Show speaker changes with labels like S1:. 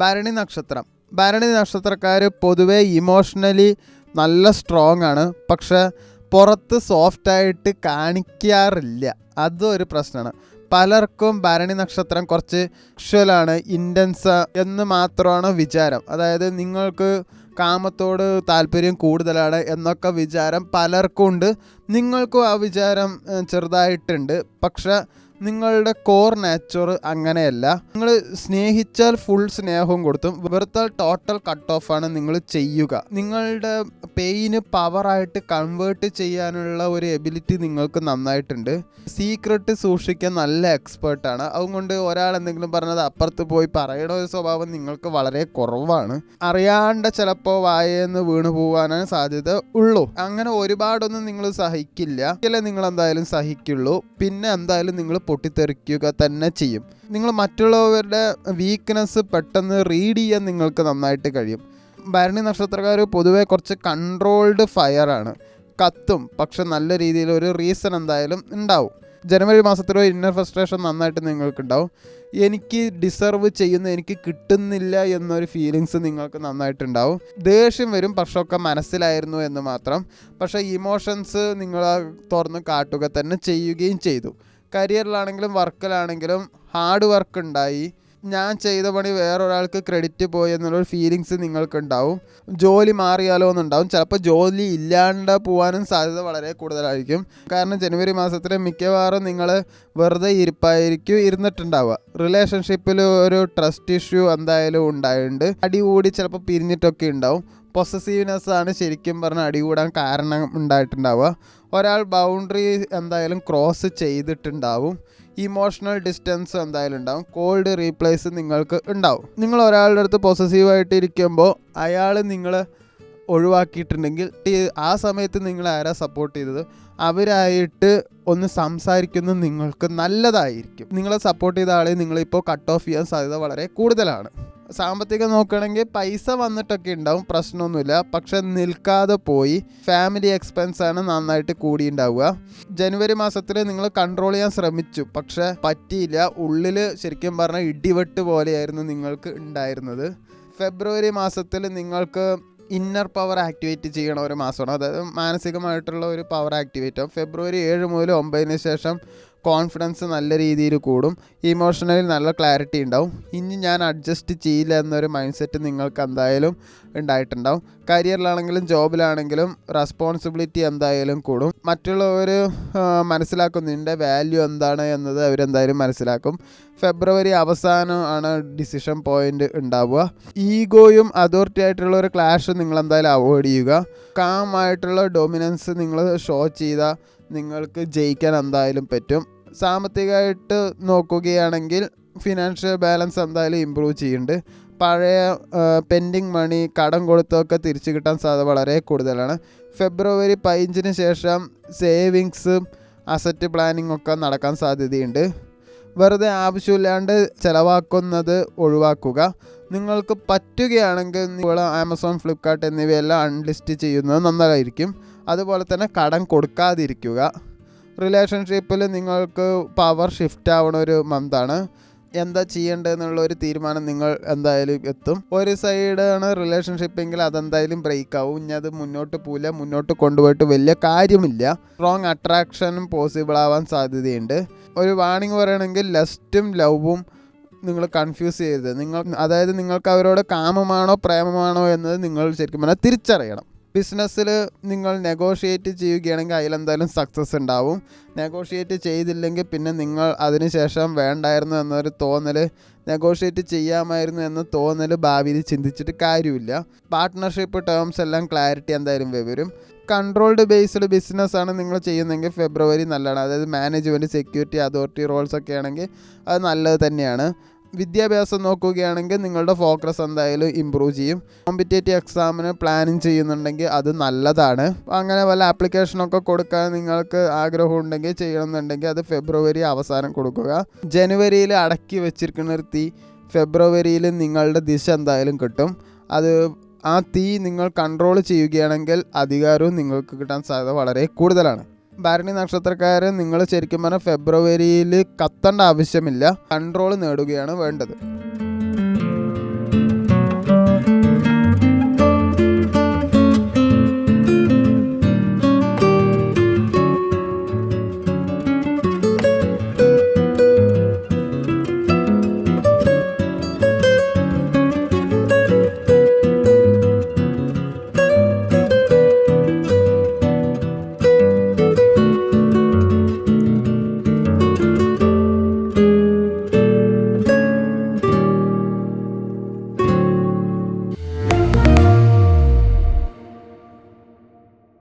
S1: ഭരണി നക്ഷത്രം. ഭരണി നക്ഷത്രക്കാർ പൊതുവെ ഇമോഷണലി നല്ല സ്ട്രോങ് ആണ്. പക്ഷേ പുറത്ത് സോഫ്റ്റായിട്ട് കാണിക്കാറില്ല. അതും ഒരു പ്രശ്നമാണ്. പലർക്കും ഭരണി നക്ഷത്രം കുറച്ച് ക്ഷലാണ് ഇന്റൻസ് എന്ന് മാത്രമാണ് വിചാരം. അതായത് നിങ്ങൾക്ക് കാമത്തോട് താല്പര്യം കൂടുതലാണ് എന്നൊക്കെ വിചാരം പലർക്കും ഉണ്ട് നിങ്ങൾക്കും ആ വിചാരം ചെറുതായിട്ടുണ്ട്. പക്ഷെ നിങ്ങളുടെ കോർ നാച്ചർ അങ്ങനെയല്ല. നിങ്ങൾ സ്നേഹിച്ചാൽ ഫുൾ സ്നേഹവും കൊടുത്തും വെറുത്താൽ ടോട്ടൽ കട്ട് ഓഫ് ആണ് നിങ്ങൾ ചെയ്യുക. നിങ്ങളുടെ പെയിന് പവറായിട്ട് കൺവേർട്ട് ചെയ്യാനുള്ള ഒരു എബിലിറ്റി നിങ്ങൾക്ക് നന്നായിട്ടുണ്ട്. സീക്രട്ട് സൂക്ഷിക്കാൻ നല്ല എക്സ്പേർട്ടാണ് അതുകൊണ്ട് ഒരാൾ എന്തെങ്കിലും പറഞ്ഞത് അപ്പുറത്ത് പോയി പറയണ ഒരു സ്വഭാവം നിങ്ങൾക്ക് വളരെ കുറവാണ്. അറിയാണ്ട് ചിലപ്പോൾ വായെന്ന് വീണു പോകാനാണ് സാധ്യത ഉള്ളൂ. അങ്ങനെ ഒരുപാടൊന്നും നിങ്ങൾ സഹിക്കില്ല. നിങ്ങൾ എന്തായാലും സഹിക്കുള്ളൂ. പിന്നെ എന്തായാലും നിങ്ങൾ പൊട്ടിത്തെറിക്കുക തന്നെ ചെയ്യും. നിങ്ങൾ മറ്റുള്ളവരുടെ വീക്ക്നെസ് പെട്ടെന്ന് റീഡ് ചെയ്യാൻ നിങ്ങൾക്ക് നന്നായിട്ട് കഴിയും. ഭരണി നക്ഷത്രക്കാർ പൊതുവേ കുറച്ച് കൺട്രോൾഡ് ഫയറാണ് കത്തും പക്ഷെ നല്ല രീതിയിൽ ഒരു റീസൺ എന്തായാലും ഉണ്ടാവും. ജനുവരി മാസത്തിലോ ഇന്നർ ഫ്രസ്ട്രേഷൻ നന്നായിട്ട് നിങ്ങൾക്കുണ്ടാവും. എനിക്ക് ഡിസർവ് ചെയ്യുന്ന എനിക്ക് കിട്ടുന്നില്ല എന്നൊരു ഫീലിങ്സ് നിങ്ങൾക്ക് നന്നായിട്ടുണ്ടാവും. ദേഷ്യം വരും പക്ഷെ ഒക്കെ മനസ്സിലായിരുന്നു എന്ന് മാത്രം. പക്ഷേ ഇമോഷൻസ് നിങ്ങൾ തുറന്ന് കാട്ടുക തന്നെ ചെയ്യുകയും ചെയ്തു. കരിയറിലാണെങ്കിലും വർക്കിലാണെങ്കിലും ഹാർഡ് വർക്ക് ഉണ്ടായി ഞാൻ ചെയ്ത പണി വേറൊരാൾക്ക് ക്രെഡിറ്റ് പോയി എന്നുള്ളൊരു ഫീലിങ്സ് നിങ്ങൾക്കുണ്ടാവും. ജോലി മാറിയാലോ എന്നുണ്ടാവും. ചിലപ്പോൾ ജോലി ഇല്ലാണ്ട് പോകാനും സാധ്യത വളരെ കൂടുതലായിരിക്കും. കാരണം ജനുവരി മാസത്തിൽ മിക്കവാറും നിങ്ങൾ വെറുതെ ഇരിപ്പായിരിക്കും ഇരുന്നിട്ടുണ്ടാവുക. റിലേഷൻഷിപ്പിൽ ഒരു ട്രസ്റ്റ് ഇഷ്യൂ എന്തായാലും ഉണ്ടായിട്ടുണ്ട്. അടികൂടി ചിലപ്പോൾ പിരിഞ്ഞിട്ടൊക്കെ ഉണ്ടാവും. പൊസസീവ്നെസ് ആണ് ശരിക്കും പറഞ്ഞാൽ അടികൂടാൻ കാരണം ഉണ്ടായിട്ടുണ്ടാവുക. ഒരാൾ ബൗണ്ടറി എന്തായാലും ക്രോസ് ചെയ്തിട്ടുണ്ടാവും. ഇമോഷണൽ ഡിസ്റ്റൻസ് എന്തായാലും ഉണ്ടാവും. കോൾഡ് റീപ്ലേസ് നിങ്ങൾക്ക് ഉണ്ടാവും. നിങ്ങൾ ഒരാളുടെ അടുത്ത് പൊസസീവായിട്ട് ഇരിക്കുമ്പോൾ അയാൾ നിങ്ങൾ ഒഴിവാക്കിയിട്ടുണ്ടെങ്കിൽ ആ സമയത്ത് നിങ്ങൾ ആരാ സപ്പോർട്ട് ചെയ്തത്? അവരായിട്ട് ഒന്ന് സംസാരിക്കുന്നത് നിങ്ങൾക്ക് നല്ലതായിരിക്കും. നിങ്ങളെ സപ്പോർട്ട് ചെയ്ത ആളെ നിങ്ങളിപ്പോൾ കട്ട് ഓഫ് ചെയ്യാൻ സാധ്യത വളരെ കൂടുതലാണ്. സാമ്പത്തികം നോക്കുകയാണെങ്കിൽ പൈസ വന്നിട്ടൊക്കെ ഉണ്ടാവും പ്രശ്നമൊന്നുമില്ല. പക്ഷെ നിൽക്കാതെ പോയി ഫാമിലി എക്സ്പെൻസ് ആണ് നന്നായിട്ട് കൂടിയുണ്ടാവുക ജനുവരി മാസത്തിൽ നിങ്ങൾ കൺട്രോൾ ചെയ്യാൻ ശ്രമിച്ചു. പക്ഷെ പറ്റിയില്ല. ഉള്ളിൽ ശരിക്കും പറഞ്ഞാൽ ഇടിവെട്ട് പോലെയായിരുന്നു നിങ്ങൾക്ക് ഉണ്ടായിരുന്നത്. ഫെബ്രുവരി മാസത്തിൽ നിങ്ങൾക്ക് ഇന്നർ പവർ ആക്ടിവേറ്റ് ചെയ്യണ ഒരു മാസമാണ്. അതായത് മാനസികമായിട്ടുള്ള ഒരു പവർ ആക്ടിവേറ്റ് ആവും ഫെബ്രുവരി ഏഴ് മുതൽ ഒമ്പതിന് ശേഷം കോൺഫിഡൻസ് നല്ല രീതിയിൽ കൂടും. ഇമോഷണലി നല്ല ക്ലാരിറ്റി ഉണ്ടാവും. ഇനി ഞാൻ അഡ്ജസ്റ്റ് ചെയ്യില്ല എന്നൊരു മൈൻഡ് സെറ്റ് നിങ്ങൾക്ക് എന്തായാലും ഉണ്ടായിട്ടുണ്ടാവും. കരിയറിലാണെങ്കിലും ജോബിലാണെങ്കിലും റെസ്പോൺസിബിലിറ്റി എന്തായാലും കൂടും. മറ്റുള്ളവർ മനസ്സിലാക്കും നിന്റെ വാല്യൂ എന്താണ് എന്നത് അവരെന്തായാലും മനസ്സിലാക്കും. ഫെബ്രുവരി അവസാനം ആണ് ഡിസിഷൻ പോയിന്റ് ഉണ്ടാവുക. ഈഗോയും അതോറിറ്റി ആയിട്ടുള്ള ഒരു ക്ലാഷ് നിങ്ങൾ എന്തായാലും അവോയ്ഡ് ചെയ്യുക. കാം ആയിട്ടുള്ള ഡൊമിനൻസ് നിങ്ങൾ ഷോ ചെയ്താൽ നിങ്ങൾക്ക് ജയിക്കാൻ എന്തായാലും പറ്റും. സാമ്പത്തികമായിട്ട് നോക്കുകയാണെങ്കിൽ ഫിനാൻഷ്യൽ ബാലൻസ് എന്തായാലും ഇമ്പ്രൂവ് ചെയ്യുന്നുണ്ട്. പഴയ പെൻഡിങ് മണി കടം കൊടുത്തൊക്കെ തിരിച്ചു കിട്ടാൻ സാധ്യത വളരെ കൂടുതലാണ്. ഫെബ്രുവരി പതിനഞ്ചിന് ശേഷം സേവിങ്സ് അസറ്റ് പ്ലാനിങ് ഒക്കെ നടക്കാൻ സാധ്യതയുണ്ട്. വെറുതെ ആവശ്യമില്ലാണ്ട് ചിലവാക്കുന്നത് ഒഴിവാക്കുക. നിങ്ങൾക്ക് പറ്റുകയാണെങ്കിൽ നിങ്ങൾ ആമസോൺ ഫ്ലിപ്കാർട്ട് എന്നിവയെല്ലാം അൺലിസ്റ്റ് ചെയ്യുന്നത് നന്നായിരിക്കും. അതുപോലെ തന്നെ കടം കൊടുക്കാതിരിക്കുക. റിലേഷൻഷിപ്പിൽ നിങ്ങൾക്ക് പവർ ഷിഫ്റ്റ് ആവണ ഒരു മന്താണ് എന്താ ചെയ്യേണ്ടതെന്നുള്ള ഒരു തീരുമാനം നിങ്ങൾ എന്തായാലും എത്തും. ഒരു സൈഡാണ് റിലേഷൻഷിപ്പെങ്കിൽ അതെന്തായാലും ബ്രേക്ക് ആവും. ഇനി അത് മുന്നോട്ട് പോവില്ല മുന്നോട്ട് കൊണ്ടുപോയിട്ട് വലിയ കാര്യമില്ല. സ്ട്രോങ് അട്രാക്ഷനും പോസിബിൾ ആവാൻ സാധ്യതയുണ്ട്. ഒരു വാണിംഗ് പറയണമെങ്കിൽ ലസ്റ്റും ലവും നിങ്ങൾ കൺഫ്യൂസ് ചെയ്യരുത്. നിങ്ങൾ അതായത് നിങ്ങൾക്ക് അവരോട് കാമമാണോ പ്രേമമാണോ എന്നത് നിങ്ങൾ ശരിക്കും പറഞ്ഞാൽ തിരിച്ചറിയണം. ബിസിനസ്സിൽ നിങ്ങൾ നെഗോഷിയേറ്റ് ചെയ്യുകയാണെങ്കിൽ അതിലെന്തായാലും സക്സസ് ഉണ്ടാവും. നെഗോഷിയേറ്റ് ചെയ്തില്ലെങ്കിൽ പിന്നെ നിങ്ങൾ അതിനുശേഷം വേണ്ടായിരുന്നു എന്നൊരു തോന്നൽ നെഗോഷിയേറ്റ് ചെയ്യാമായിരുന്നു എന്ന തോന്നൽ ഭാവിയിൽ ചിന്തിച്ചിട്ട് കാര്യമില്ല. പാർട്ട്ണർഷിപ്പ് ടേംസ് എല്ലാം ക്ലാരിറ്റി എന്തായാലും വരും. കൺട്രോൾഡ് ബേസ്ഡ് ബിസിനസ്സാണ് നിങ്ങൾ ചെയ്യുന്നതെങ്കിൽ ഫെബ്രുവരി നല്ലതാണ്. അതായത് മാനേജ്മെന്റ് സെക്യൂരിറ്റി അതോറിറ്റി റോൾസ് ഒക്കെ ആണെങ്കിൽ അത് നല്ലത് തന്നെയാണ്. വിദ്യാഭ്യാസം നോക്കുകയാണെങ്കിൽ നിങ്ങളുടെ ഫോക്കസ് എന്തായാലും ഇമ്പ്രൂവ് ചെയ്യും. കോമ്പറ്റേറ്റീവ് എക്സാമിന് പ്ലാനിങ് ചെയ്യുന്നുണ്ടെങ്കിൽ അത് നല്ലതാണ്. അങ്ങനെ വല്ല ആപ്ലിക്കേഷനൊക്കെ കൊടുക്കാൻ നിങ്ങൾക്ക് ആഗ്രഹം ഉണ്ടെങ്കിൽ ചെയ്യണമെന്നുണ്ടെങ്കിൽ അത് ഫെബ്രുവരി അവസാനം കൊടുക്കുക. ജനുവരിയിൽ അടക്കി വെച്ചിരിക്കുന്ന ഒരു തീ ഫെബ്രുവരിയിൽ നിങ്ങളുടെ ദിശ എന്തായാലും കിട്ടും. അത് ആ തീ നിങ്ങൾ കൺട്രോൾ ചെയ്യുകയാണെങ്കിൽ അധികാരവും നിങ്ങൾക്ക് കിട്ടാൻ സാധ്യത വളരെ കൂടുതലാണ്. ഭരണി നക്ഷത്രക്കാർ നിങ്ങൾ ശരിക്കും പറഞ്ഞാൽ ഫെബ്രുവരിയിൽ കത്തേണ്ട ആവശ്യമില്ല. കൺട്രോൾ നേടുകയാണ് വേണ്ടത്.